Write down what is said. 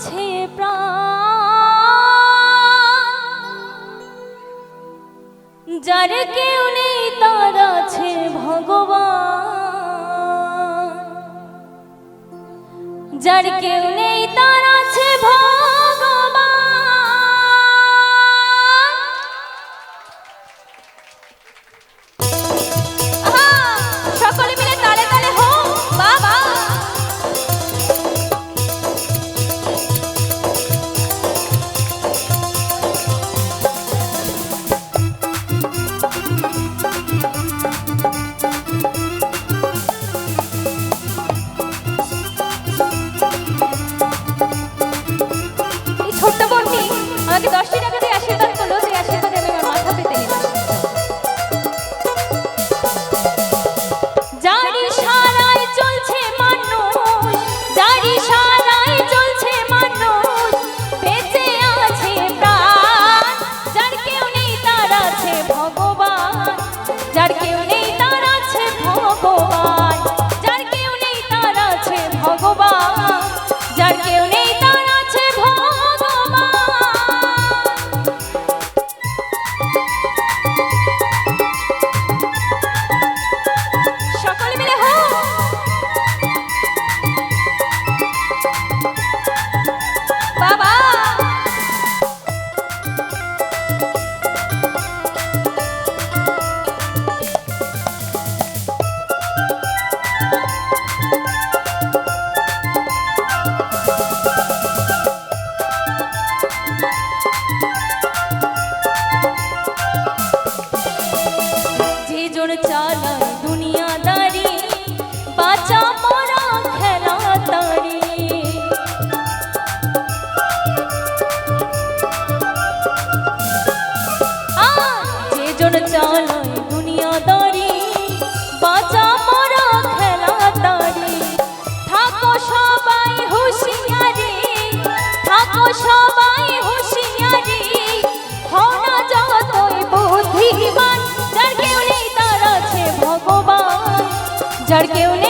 গেছে যার কেউ নেই তার আছে ভগবান। যার কেউ চা আর কেউ নেই।